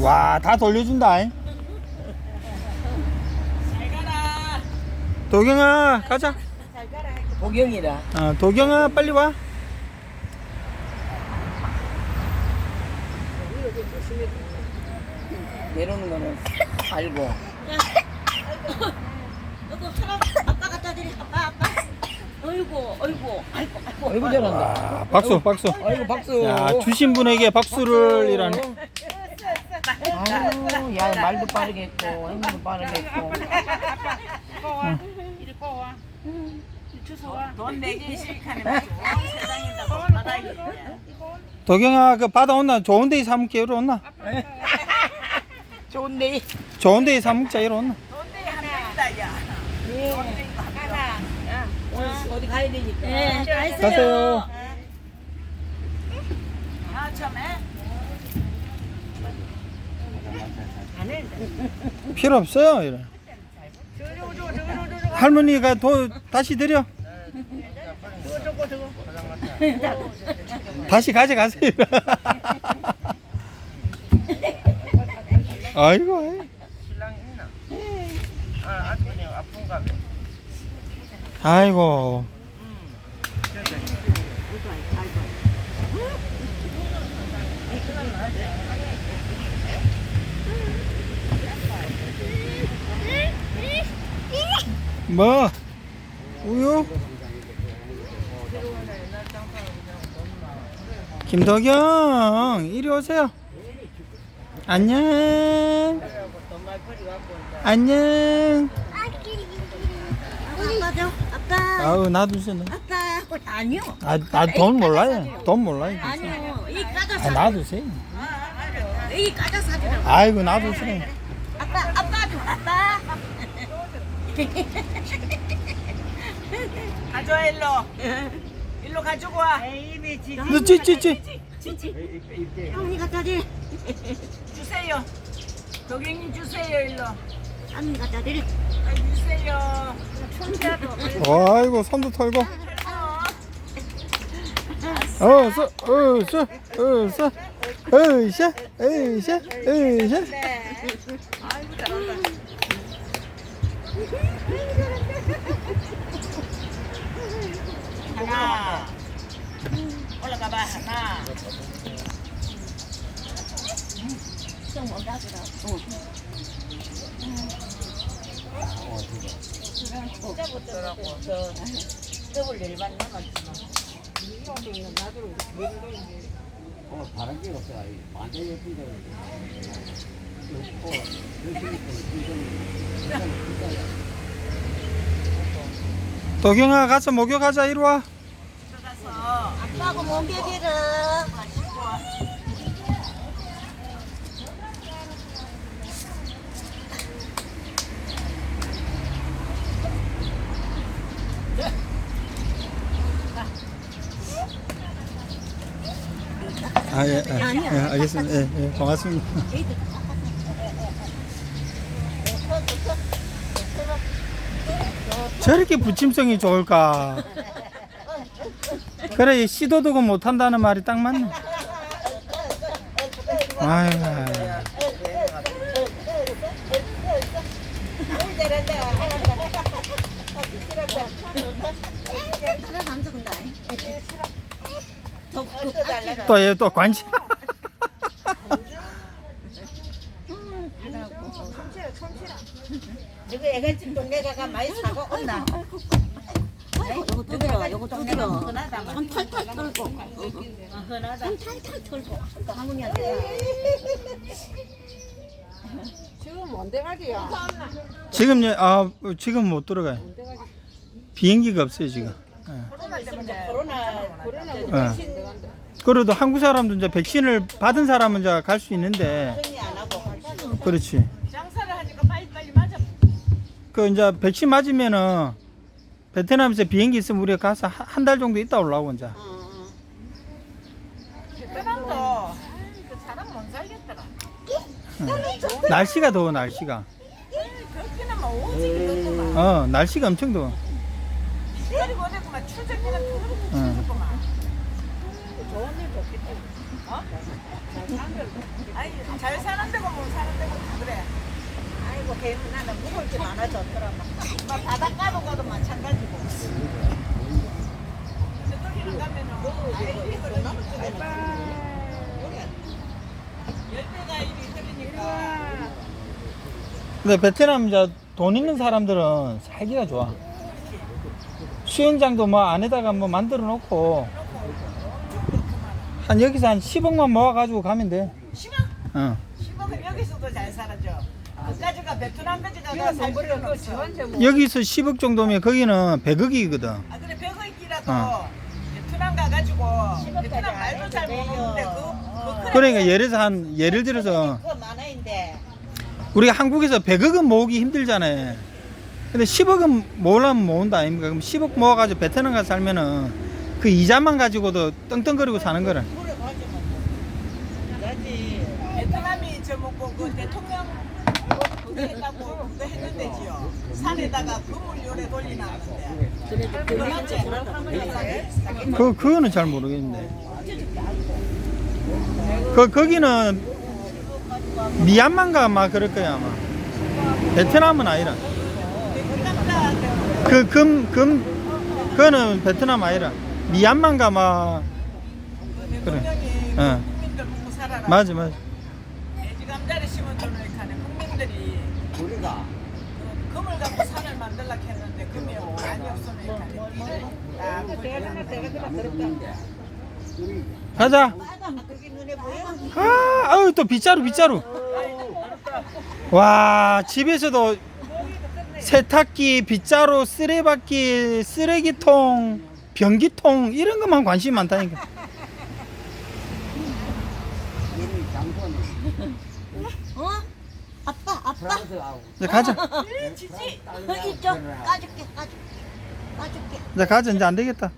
와, 다 돌려준다. 잉? 도경아, 가자. 복영이라. 어, 도경아, 빨리 와. 내려오는 거는 알고. 이거 사람 아빠 갖다 드려. 아빠 어이구 아이고 아이고. 아이고 잘한다. 아, 박수, 박수. 아이고 박수. 야, 주신 분에게 박수를 이라네. 아유, 야 말도 빠르게 했고 행동도 빠르게 했고. 돈 내기 싫다는 세상이다 받아야지. 도경아, 그 바다 온나? 좋은 데에 사먹게 이러 온나? 좋은데. 좋은 데에 사먹자 이러 온나? 돈대 하나 있다 야. 어디 가야 되니까. 네, 가세요. 아 처음에 필요 없어요, 이래. 할머니가 도 다시 드려. 다시 가져가세요. 아이고. 아이고. 뭐? 우유? 김덕영, 이리 오세요. 안녕. 안녕. 아빠 아빠 아우, 놔두세요. 아빠 어, 아니요. 아, 나돈 몰라요. 돈 몰라요. 아니요. 이 까져 아, 사. 놔두세요. 이 까져 사주라고. 아이고, 놔두세요. 아빠 아빠 줘 아빠. 가져와 일로. 일로 가지고 와. 너 찌찌찌. 할머니 갖다 드려. 주세요. 도경님 주세요 일로. 할머니 갖다 드려. 아, 주세요. 아이고, 손도 털고. 어서, 어서, 어서, 으쌰, 으쌰, 으쌰. 아이고 잘한다. 하나. 올라가 봐 하나. 좀뭐 놔주라 고. 더블 일반 남았지만. 어, 다른 게 없어. 아이. 완전 예쁜데. 어, 도경아, 가서 목욕하자, 이리 와. 들어가서 아빠하고 몸베기를. 아, 예, 예, 예, 알겠습니다. 예, 예, 고맙습니다. 저렇게 부침성이 좋을까? 그래, 시도도 못한다는 말이 딱 맞네. 아이 또, 얘 또 관심. 저거 애가집 동네 가가 많이 사고 온나. 요거 두드려, 요거 두드려. 흔하다만. 손 탈탈 털고. 흔하다. 손 탈탈 털고. 또 할머니한테. 지금, 예, 아, 지금 못 들어가요. 비행기가 없어요, 지금. 예. 코로나 예. 그래도 한국 사람도 이제 백신을 받은 사람은 이제 갈 수 있는데, 정리 안 하고. 그렇지. 장사를 하니까 빨리 빨리 맞아. 그 이제 백신 맞으면은 베트남에서 비행기 있으면 우리가 가서 한 달 정도 있다 올라오고 이제. 베트남도 그 사람 못 살겠더라. 날씨가 더워 날씨가. 그렇게는 막 오지게 덥구만. 어 날씨가 엄청 더워. 그리고 어디구만 출장기는 좋은 일도 없겠지. 어? 아니, 잘 사는 데고 못 사는 데고 다 그래. 아이고, 걔는 나는 묵을 게 많아졌더라. 막 뭐 바닷가로 가도 마찬가지고. 저쪽에는 가면은 뭐 아이들이 너무 열대가 일이 있으니까. 근데 베트남 이제 돈 있는 사람들은 살기가 좋아. 수영장도 뭐 안에다가 뭐 만들어 놓고 한 여기서 한 10억만 모아가지고 가면 돼. 10억? 어. 10억은 여기서도 잘 살아죠. 그까지가 베트남 까지 가다 살 필요는 없어. 여기서 10억 정도면 거기는 100억이거든. 아 그래 벽어 있기라도 어. 베트남 가가지고 베트남 말도 잘 모르는데 돼요. 그, 어. 그 그러니까 예를 들어서 한 예를 들어서 그거 많아인데. 우리가 한국에서 100억은 모으기 힘들잖아요. 근데 10억은 모으려면 모은다 아닙니까? 그럼 10억 모아가지고 베트남 가서 살면은 그 이자만 가지고도 떵떵거리고 사는 거라. 물에 가지 뭐. 야지. 베트남이 저 뭐고 그 대통령 그거 했다고 그거 했는데지요. 산에다가 그물 요래 맞지? 그 그거는 잘 모르겠는데. 그 거기는 미얀마인가 막 그럴 거야 아마. 베트남은 아니라. 그 금 금 그거는 베트남 아니라 미얀마인가 막 그래. 대통령이 어. 맞아 맞아. 감자를 심은 돈을 가네. 국민들이 우리가 그 금을 갖고 산을 만들라 했는데 금이 많이 없으면 이렇게 딱 모르는데 우리 가자. 아, 아유 또 빗자루 빗자루. 와 집에서도 세탁기, 빗자루, 쓰레받기, 쓰레기통, 변기통 이런 것만 관심 많다니까. 어? 아빠, 아빠. 이제 가자. 어, 있죠? 까줄게, 까줄게. 까줄게. 이제 가자 이제 안 되겠다.